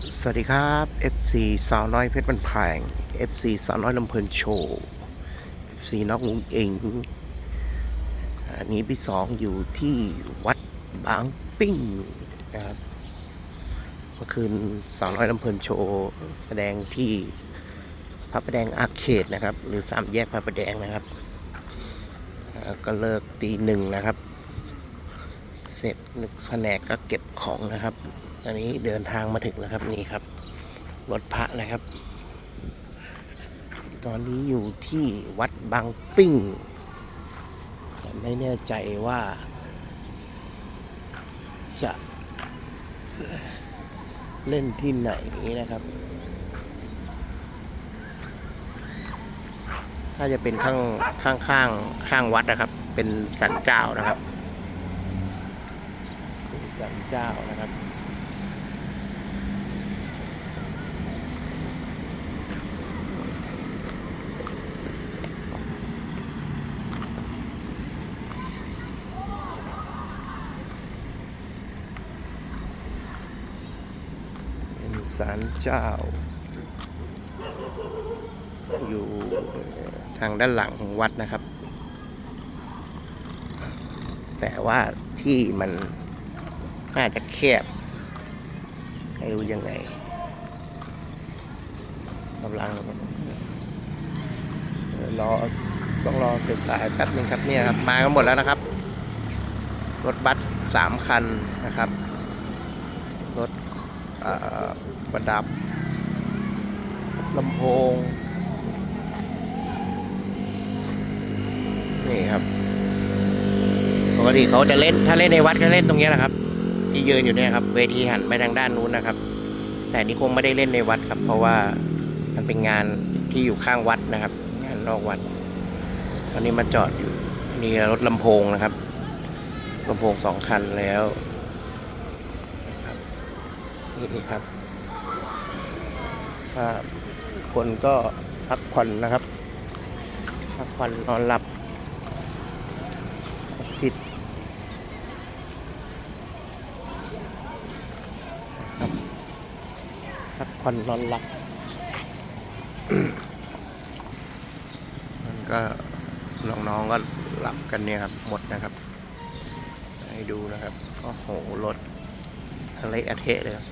สวัสดีครับ FC สาวน้อยเพชรบันแพง FC สาวน้อยลำเพลินโชว์ FC น้องอุ้งเองอันนี้พี่สองอยู่ที่วัดบางปิ้งนะครับเมื่อคืนสาวน้อยลำเพลินโชว์แสดงที่พระประแดงอาเคดนะครับ หรือสามแยกพระประแดงนะครับ ก็เลิกตีหนึ่งนะครับ เสร็จนึกแผนกก็เก็บของนะครับ ตอนนี้เดินทางมาถึงแล้วครับนี่ครับรถพระนะครับ ตอนนี้อยู่ที่วัดบางปิ้งไม่แน่ใจว่า จะเล่นที่ไหนนะครับ ถ้าจะเป็นข้างข้างข้างข้างวัดนะครับ เป็นสันเจ้านะครับสันเจ้านะครับ ศาลเจ้า อยู่ทางด้านหลังของวัดนะครับ แต่ว่าที่มันน่าจะแคบไม่รู้ยังไงกำลังรอต้องรอสายๆแป๊บนึงครับเนี่ยครับมากันหมดแล้วนะครับ รถบัสสามคันนะครับ ประดับลำโพง นี่ครับ ปกติเขาจะเล่น ถ้าเล่นในวัดก็เล่นตรงนี้แหละครับ ที่ยืนอยู่เนี่ยครับ เวทีหันไปทางด้านนู้นนะครับ แต่นี่คงไม่ได้เล่นในวัดครับ เพราะว่ามันเป็นงานที่อยู่ข้างวัดนะครับ งานนอกวัด ตอนนี้มาจอดอยู่นี่รถลำโพงนะครับลำโพงสองคันแล้ว นี่ครับถ้าคนก็พักผ่อนนะครับ พักผ่อนนอนหลับทิศครับพักผ่อนนอนหลับ มันก็น้องๆก็หลับกันเนี่ยครับ หมดนะครับ ให้ดูนะครับ โอ้โหรถเลอะเทะเลยครับ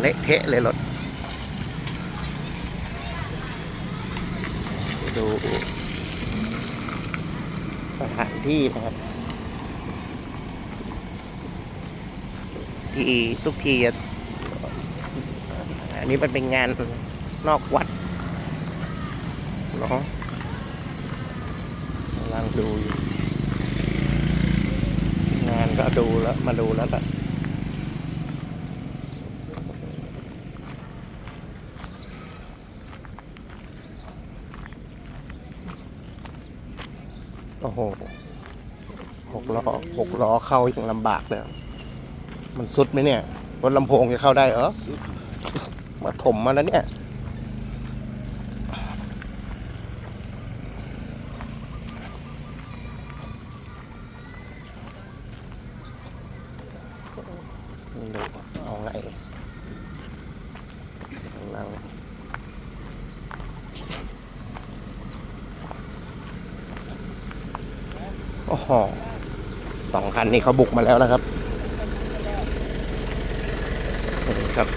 เละเทะเลยรถ ดูสถานที่นะครับ ที่ทุกทีอะอันนี้มันเป็นงานนอกวัดเนาะกำลังดูอยู่งานก็ดูแล้ว มาดูแล้วก็ โอ้โหหกล้อหกล้อเข้ายังลำบากเลย มันสุดไหมเนี่ยรถลำโพงจะเข้าได้เหรอ มาถมมาแล้วเนี่ยไม่รู้เอาไงกำลัง โอ้โหสองคันนี้เขาบุกมาแล้วนะครับครับ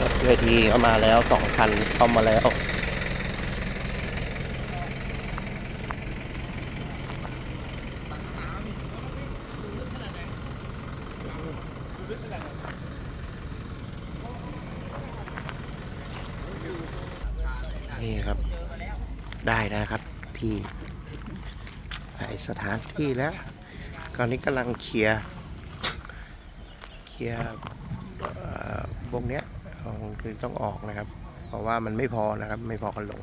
รถเวทีเข้ามาแล้วสองคันเข้ามาแล้วนี่ครับ ได้แล้วนะครับที่ สถานที่แล้วตอนนี้กำลังเคลียร์เคลียร์บ่วงเนี้ยคือต้องออกนะครับ เพราะว่ามันไม่พอนะครับ ไม่พอกันลง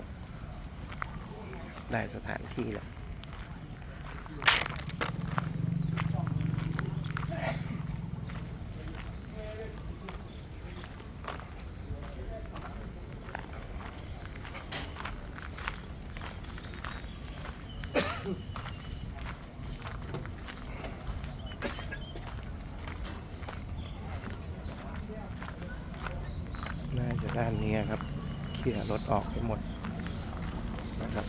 ได้สถานที่แล้ว น ด้านนี้ครับเคลียร์รถออกให้หมดนะครับ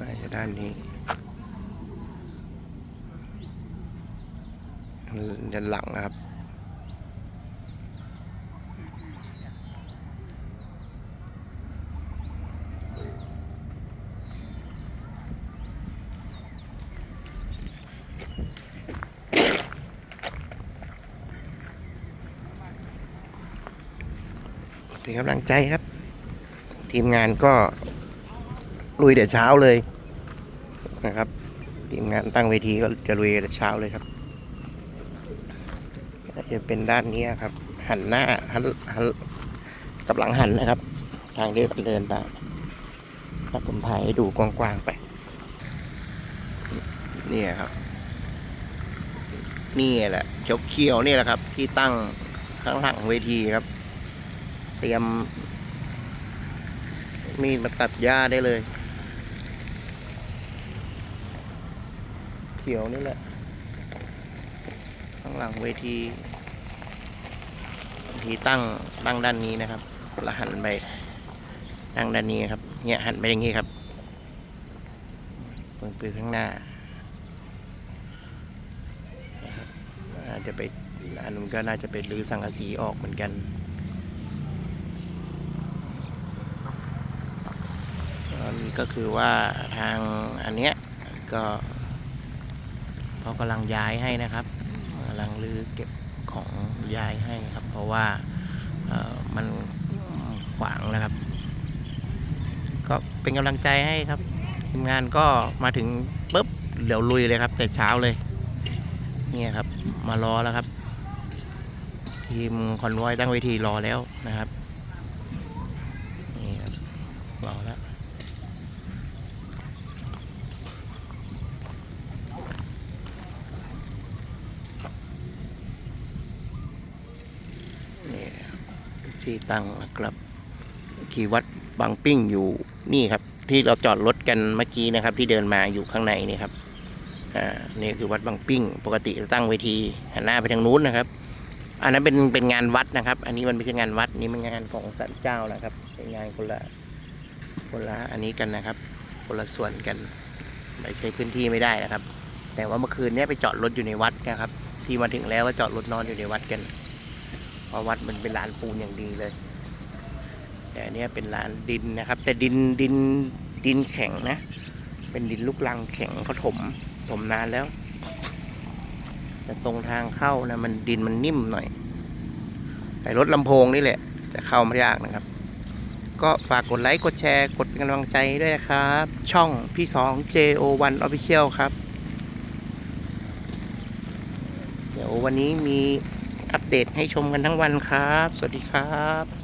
น่าจะด้านนี้ด้านหลังนะครับ เป็นกำลังใจครับ ทีมงานก็ลุยแต่เช้าเลยนะครับ ทีมงานตั้งเวทีก็จะลุยแต่เช้าเลยครับจะเป็นด้านนี้ครับ หันหน้าหันหันกับหลังหันนะครับ ทางเดินเดินไปครับผมถ่ายให้ดูกว้างๆไป นี่ครับ นี่แหละเขียวๆนี่แหละครับ ที่ตั้งข้างหลังเวทีครับ เตรียม มีดมาตัดหญ้าได้เลย เขียวนี่แหละ ข้างหลังเวทีเวทีตั้งตั้งด้านนี้นะครับแล้วหันไปตั้งด้านนี้ครับ เนี่ยหันไปอย่างนี้ครับเปิดปืนข้างหน้านะครับอาจจะไปอันนั้นก็น่าจะเป็นรื้อสังกะสีออกเหมือนกัน ตอนนี้ ก็คือว่าทางอันเนี้ยก็เขากำลังย้ายให้นะครับกำลังรื้อเก็บของย้ายให้ครับ เพราะว่าเออมันขวางนะครับ ก็เป็นกำลังใจให้ครับทีมงานก็มาถึงปุ๊บเดี๋ยวลุยเลยครับ แต่เช้าเลยเนี่ยครับ มารอแล้วครับ ทีมคอนวอยตั้งเวทีรอแล้วนะครับนี่ครับรอแล้ว นี่ ที่ตั้งนะครับที่วัดบางปิ้งอยู่นี่ครับ ที่เราจอดรถกันเมื่อกี้นะครับ ที่เดินมาอยู่ข้างในนี่ครับอ่านี่คือวัดบางปิ้ง ปกติจะตั้งเวทีหันหน้าไปทางนู้นนะครับ อันนั้นเป็นเป็นงานวัดนะครับ อันนี้มันไม่ใช่งานวัดนี่มันงานของสันเจ้านะครับ เป็นงานคนละคนละอันนี้กันนะครับ คนละส่วนกันไม่ใช้พื้นที่ไม่ได้นะครับ แต่ว่าเมื่อคืนเนี้ยไปจอดรถอยู่ในวัดนะครับ ที่มาถึงแล้วก็จอดรถนอนอยู่ในวัดกัน ราะวัดมันเป็นลานปูนอย่างดีเลย แต่อันเนี้ยเป็นลานดินนะครับ แต่ดินดินดินแข็งนะ เป็นดินลูกรังแข็งเขาถมถมนานแล้ว แต่ตรงทางเข้านะมันดินมันนิ่มหน่อยแต่รถลำโพงนี่แหละจะเข้าไม่ยากนะครับ ก็ฝากกดไลค์กดแชร์ กดเป็นกำลังใจด้วยนะครับ ช่องพี่สอง JO1 Official ครับ เดี๋ยววันนี้มี อัปเดตให้ชมกันทั้งวันครับ สวัสดีครับ